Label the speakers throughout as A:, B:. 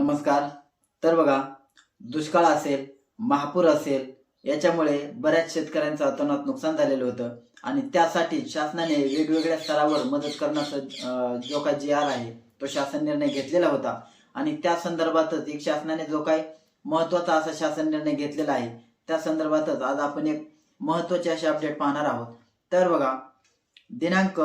A: नमस्कार. तर बघा दुष्काळ असेल महापूर असेल याच्यामुळे बऱ्याच शेतकऱ्यांचं अतोनात नुकसान झालेलं होतं. आणि त्यासाठी शासनाने वेगवेगळ्या स्तरावर मदत करण्याचा जो काय जी आर आहे तो शासन निर्णय घेतलेला होता. आणि त्या संदर्भातच एक शासनाने जो काही महत्त्वाचा असा शासन निर्णय घेतलेला आहे त्या संदर्भातच आज आपण एक महत्त्वाचे असे अपडेट पाहणार आहोत. तर बघा दिनांक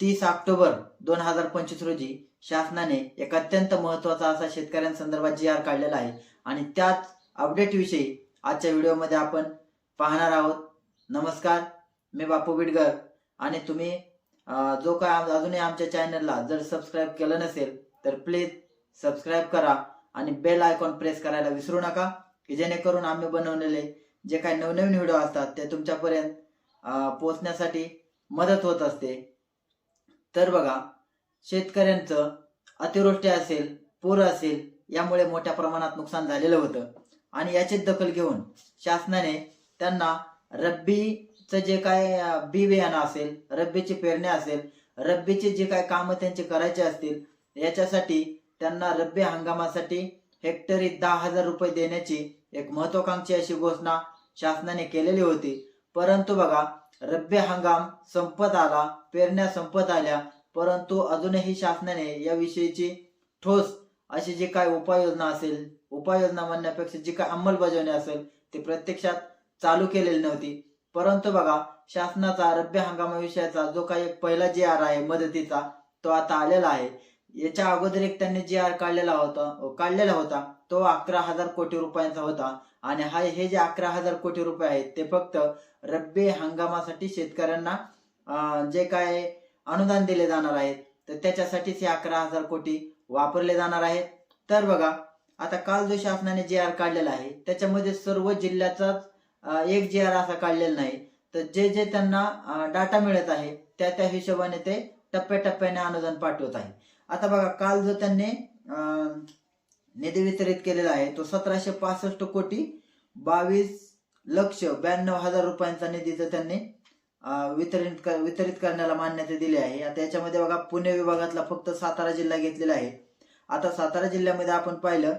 A: तीस ऑक्टोबर दोन हजार पंचवीस रोजी शासनाने एक अत्यंत महत्त्वाचा असा शेतकऱ्यांसंदर्भात जी आर काढलेला आहे. आणि त्याच अपडेट विषयी आजच्या व्हिडिओमध्ये आपण पाहणार आहोत. नमस्कार मी बापू बिडगर. आणि तुम्ही जो काय आम- अजूनही आमच्या चॅनलला जर सबस्क्राईब केलं नसेल तर प्लीज सबस्क्राईब करा आणि बेल आयकॉन प्रेस करायला विसरू नका की जेणेकरून आम्ही बनवलेले जे काही नवनवीन व्हिडिओ असतात ते तुमच्यापर्यंत पोहोचण्यासाठी मदत होत असते. तर बघा शेतकऱ्यांचं अतिवृष्टी असेल पूर असेल यामुळे मोठ्या प्रमाणात नुकसान झालेलं होतं. आणि याची दखल घेऊन शासनाने त्यांना रब्बीचं जे काय बी बियाणं असेल रब्बीची पेरणी असेल रब्बीचे जे काय कामं त्यांचे करायचे असतील याच्यासाठी त्यांना रब्बी हंगामासाठी हेक्टरी दहा हजार रुपये देण्याची एक महत्वाकांक्षी अशी घोषणा शासनाने केलेली होती. परंतु बघा रब्बी हंगाम संपत आला पेरण्या संपत आल्या परंतु अजूनही शासनाने याविषयीची ठोस अशी जी काय उपाययोजना असेल उपाययोजना म्हणण्यापेक्षा जी काय अंमलबजावणी असेल ती प्रत्यक्षात चालू केलेली नव्हती. परंतु बघा शासनाचा रब्बी हंगामाविषयाचा जो काही पहिला जी आर आहे मदतीचा तो आता आलेला आहे. याच्या अगोदर एक त्यांनी जी आर काढलेला होता काढलेला होता. तो अकरा हजार कोटी रुपयांचा होता. आणि हा हे जे अकरा हजार कोटी रुपये आहेत ते फक्त रब्बी हंगामासाठी शेतकऱ्यांना जे काय अनुदान दिले जाणार आहेत तर त्याच्यासाठीच हे अकरा हजार कोटी वापरले जाणार आहेत. तर बघा आता काल जो शासनाने जी आर काढलेला आहे त्याच्यामध्ये सर्व जिल्ह्याचाच एक जी आर असा काढलेला नाही. तर जे जे त्यांना डाटा मिळत आहे त्या त्या हिशोबाने ते टप्प्याटप्प्याने अनुदान पाठवत आहे. आता बघा काल जो त्यांनी निधी वितरित केलेला आहे तो सतराशे पासष्ट कोटी बावीस लक्ष ब्याण्णव हजार रुपयांचा निधीचं त्यांनी वितरित कर- वितरित करण्याला मान्यता दिली आहे. आता याच्यामध्ये बघा पुणे विभागातला फक्त सातारा जिल्हा घेतलेला आहे. आता सातारा जिल्ह्यामध्ये आपण पाहिलं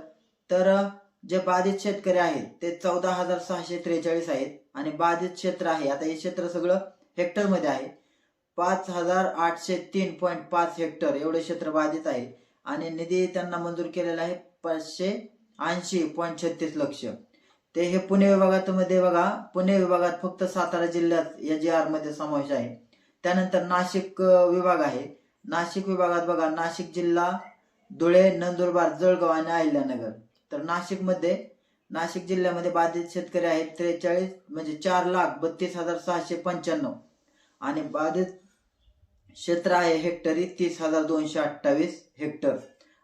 A: तर जे बाधित शेतकरी आहेत ते चौदा हजार सहाशे त्रेचाळीस आहेत आणि बाधित क्षेत्र आहे. आता हे क्षेत्र सगळं हेक्टरमध्ये आहे. पाच हजार आठशे तीन पॉईंट पाच हेक्टर एवढे क्षेत्र बाधित आहे. आणि निधी त्यांना मंजूर केलेला आहे पाचशे ऐंशी पॉईंट छत्तीस लक्ष. ते हे पुणे विभागात मध्ये बघा पुणे विभागात फक्त सातारा जिल्ह्यात या जी आरमध्ये समावेश आहे. त्यानंतर नाशिक विभाग आहे. नाशिक विभागात बघा नाशिक जिल्हा धुळे नंदुरबार जळगाव आणि अहिल्यानगर. तर नाशिकमध्ये नाशिक जिल्ह्यामध्ये बाधित शेतकरी आहेत त्रेचाळीस म्हणजे चार लाख बत्तीस हजार सहाशे पंच्याण्णव. आणि बाधित क्षेत्र आहे हेक्टरी तीस हजार दोनशे अठ्ठावीस हेक्टर.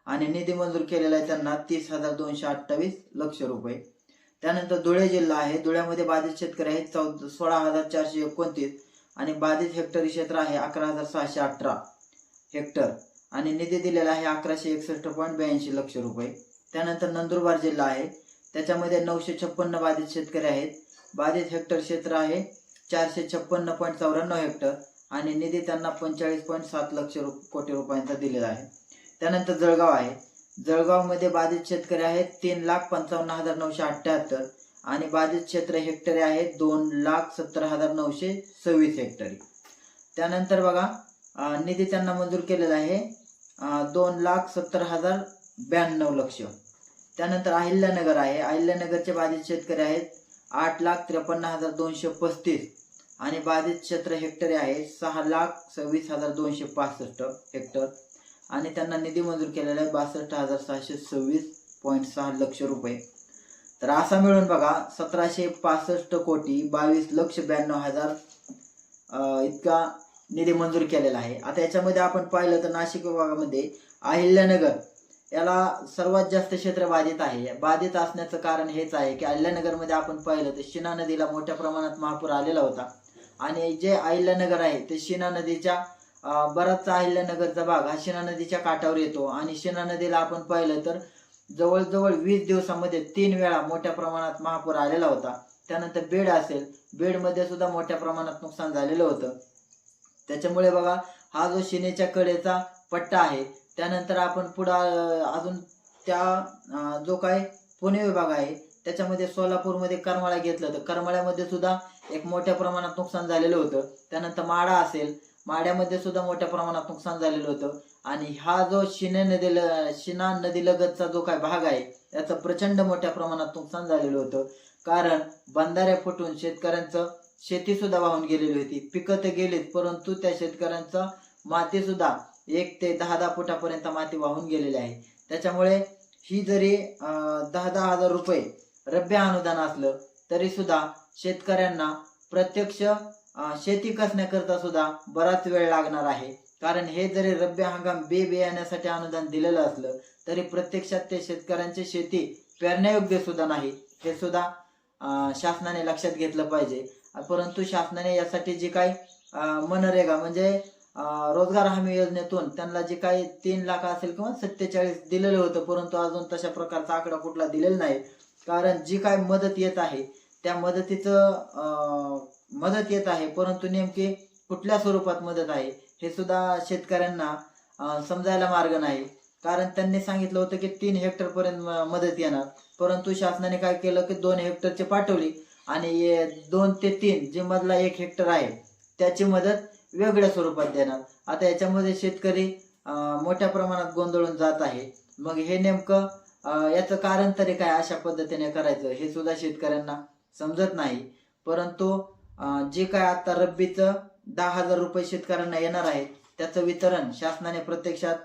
A: आणि निधी मंजूर केलेला आहे त्यांना तीस हजार दोनशे अठ्ठावीस लक्ष रुपये. त्यानंतर धुळे जिल्हा आहे. धुळ्यामध्ये बाधित शेतकरी आहेत चौदा सोळा हजार चारशे एकोणतीस आणि बाधित हेक्टरी क्षेत्र आहे अकरा हजार सहाशे अठरा हेक्टर. आणि निधी दिलेला आहे अकराशे एकसष्ट पॉईंट ब्याऐंशी लक्ष रुपये. त्यानंतर नंदुरबार जिल्हा आहे. त्याच्यामध्ये नऊशे छप्पन्न बाधित शेतकरी आहेत. बाधित हेक्टर क्षेत्र आहे चारशे छप्पन्न पॉईंट चौऱ्याण्णव हेक्टर. आणि निधी त्यांना पंचेचाळीस पॉईंट सात लक्ष रुप कोटी रुपयांचा दिलेला आहे. त्यानंतर जळगाव आहे. जळगावमध्ये बाधित शेतकरी आहेत तीन लाख पंचावन्न हजार नऊशे अठ्ठ्याहत्तर आणि बाधित क्षेत्र हेक्टरी आहेत दोन लाख सत्तर हजार नऊशे सव्वीस हेक्टरी. त्यानंतर बघा निधी त्यांना मंजूर केलेला आहे दोन लाख सत्तर हजार ब्याण्णव लक्ष. त्यानंतर अहिल्यानगर आहे. अहिल्यानगरचे बाधित शेतकरी आहेत आठ लाख त्रेपन्न हजार दोनशे पस्तीस. आणि बाधित क्षेत्र हेक्टरी आहे सहा लाख सव्वीस हजार दोनशे पासष्ट हेक्टर. आणि त्यांना निधी मंजूर केलेला आहे बासष्ट हजार सहाशे सव्वीस पॉईंट सहा लक्ष रुपये. तर असा मिळून बघा सतराशे पासष्ट कोटी बावीस लक्ष ब्याण्णव हजार इतका निधी मंजूर केलेला आहे. आता याच्यामध्ये आपण पाहिलं तर नाशिक विभागामध्ये अहिल्यानगर याला सर्वात जास्त क्षेत्र बाधित आहे. बाधित असण्याचं कारण हेच आहे की अहिल्यानगरमध्ये आपण पाहिलं तर शिना नदीला मोठ्या प्रमाणात महापूर आलेला होता. आणि जे अहिल्यानगर आहे ते शिना नदीच्या बराचसा अहिल्यानगरचा भाग हा शिना नदीच्या काठावर येतो. आणि शिना नदीला आपण पाहिलं तर जवळजवळ वीस दिवसामध्ये तीन वेळा मोठ्या प्रमाणात महापूर आलेला होता. त्यानंतर बेड असेल बेडमध्ये सुद्धा मोठ्या प्रमाणात नुकसान झालेलं होतं. त्याच्यामुळे बघा हा जो शिनेच्या कडेचा पट्टा आहे त्यानंतर आपण पुढं अजून त्या जो काय पुणे विभाग आहे त्याच्यामध्ये सोलापूरमध्ये करमाळा घेतलं तर करमाळ्यामध्ये सुद्धा एक मोठ्या प्रमाणात नुकसान झालेलं होतं. त्यानंतर माडा असेल माड्यामध्ये सुद्धा मोठ्या प्रमाणात नुकसान झालेलं होतं. आणि हा जो शिने नदी शिना नदीलगतचा जो काय भाग आहे याचं प्रचंड मोठ्या प्रमाणात नुकसान झालेलं होतं. कारण बंधारे फुटून शेतकऱ्यांचं शेती सुद्धा वाहून गेलेली होती. पिकं तर गेलीत परंतु त्या शेतकऱ्यांचं माती सुद्धा एक ते दहा दहा फुटापर्यंत माती वाहून गेलेली आहे. त्याच्यामुळे ही जरी अं, दहा दहा हजार रुपये रब्बी अनुदान असलं तरी सुद्धा शेतकऱ्यांना प्रत्यक्ष शेती कसण्याकरता सुद्धा बराच वेळ लागणार आहे. कारण हे जरी रब्बी हंगाम बे बियाण्यासाठी अनुदान दिलेलं असलं तरी प्रत्यक्षात ते शेतकऱ्यांची शेती पेरण्यायोग्य सुद्धा नाही. हे सुद्धा शासनाने लक्षात घेतलं पाहिजे. परंतु शासनाने यासाठी जी काही मनरेगा म्हणजे रोजगार हमी योजनेतून त्यांना जे काही तीन लाख असेल किंवा सत्तेचाळीस दिलेलं होतं परंतु अजून तशा प्रकारचा आकडा कुठला दिलेला नाही. कारण जी काय मदत येत आहे त्या मदतीचं मदत येत आहे. परंतु नेमके कुठल्या स्वरूपात मदत आहे हे सुद्धा शेतकऱ्यांना समजायला मार्ग नाही. कारण त्यांनी सांगितलं होतं की तीन हेक्टर पर्यंत म- मदत येणार. परंतु शासनाने काय केलं की दोन हेक्टरची पाठवली. आणि दोन ते तीन जे मधला एक हेक्टर आहे त्याची मदत वेगळ्या स्वरूपात देणार. आता याच्यामध्ये शेतकरी मोठ्या प्रमाणात गोंधळून जात आहे. मग हे नेमकं याचं कारण तरी काय अशा पद्धतीने करायचं हे सुद्धा शेतकऱ्यांना समजत नाही. परंतु जे काय आता रब्बीचं दहा हजार रुपये शेतकऱ्यांना येणार आहे त्याचं वितरण शासनाने प्रत्यक्षात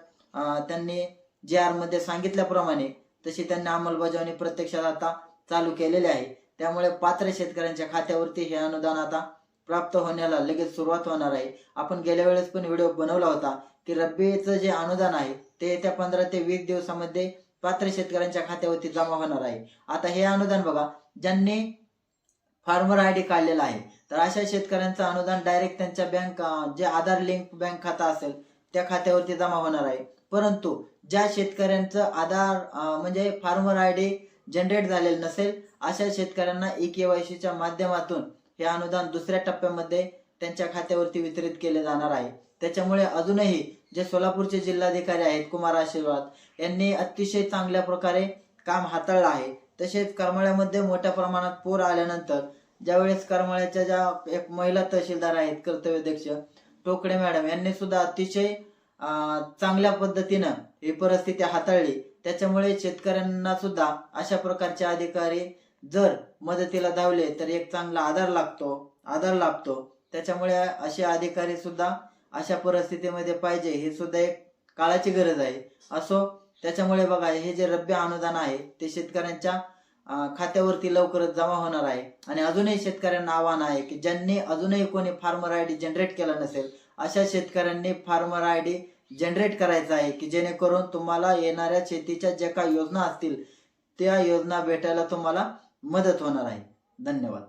A: त्यांनी जे आरमध्ये सांगितल्याप्रमाणे तशी त्यांनी अंमलबजावणी प्रत्यक्षात आता चालू केलेली आहे. त्यामुळे पात्र शेतकऱ्यांच्या खात्यावरती हे अनुदान आता प्राप्त होण्याला लगेच सुरुवात होणार आहे. आपण गेल्या वेळेस पण व्हिडिओ बनवला होता की रब्बीचं जे अनुदान आहे ते येत्या पंधरा ते वीस दिवसामध्ये पात्र शेतकऱ्यांच्या खात्यावरती जमा होणार आहे. आता हे अनुदान बघा ज्यांनी फार्मर आय डी काढलेला आहे. तर अशा शेतकऱ्यांचं अनुदान डायरेक्ट त्यांच्या बँक जे आधार लिंक बँक खाता असेल त्या खात्यावरती जमा होणार आहे. परंतु ज्या शेतकऱ्यांचं आधार म्हणजे फार्मर आय डी जनरेट झालेलं नसेल अशा शेतकऱ्यांना ई केवायसीच्या माध्यमातून हे अनुदान दुसऱ्या टप्प्यामध्ये त्यांच्या खात्यावरती वितरित केले जाणार आहे. त्याच्यामुळे अजूनही जे सोलापूरचे जिल्हाधिकारी आहेत कुमार आशीर्वाद यांनी अतिशय चांगल्या प्रकारे काम हाताळलं आहे. तसेच करमाळ्यामध्ये मोठ्या प्रमाणात पूर आल्यानंतर ज्यावेळेस करमाळ्याच्या ज्या एक महिला तहसीलदार आहेत कर्तव्याध्यक्ष टोकडे मॅडम यांनी सुद्धा अतिशय चांगल्या पद्धतीनं ही परिस्थिती हाताळली. त्याच्यामुळे शेतकऱ्यांना सुद्धा अशा प्रकारचे अधिकारी जर मदतीला धावले तर एक चांगला आधार लागतो आधार लाभतो. त्याच्यामुळे असे अधिकारी सुद्धा अशा परिस्थितीमध्ये पाहिजे हे सुद्धा एक काळाची गरज आहे. असो त्याच्यामुळे बघा हे जे रब्बी अनुदान आहे ते शेतकऱ्यांच्या खात्यावरती लवकरच जमा होणार आहे. आणि अजूनही शेतकऱ्यांना आव्हान आहे की ज्यांनी अजूनही कोणी फार्मर आय डी जनरेट केला नसेल अशा शेतकऱ्यांनी फार्मर आय डी जनरेट करायचा आहे की जेणेकरून तुम्हाला येणाऱ्या शेतीच्या ज्या काही योजना असतील त्या योजना भेटायला तुम्हाला मदत होणार आहे. धन्यवाद.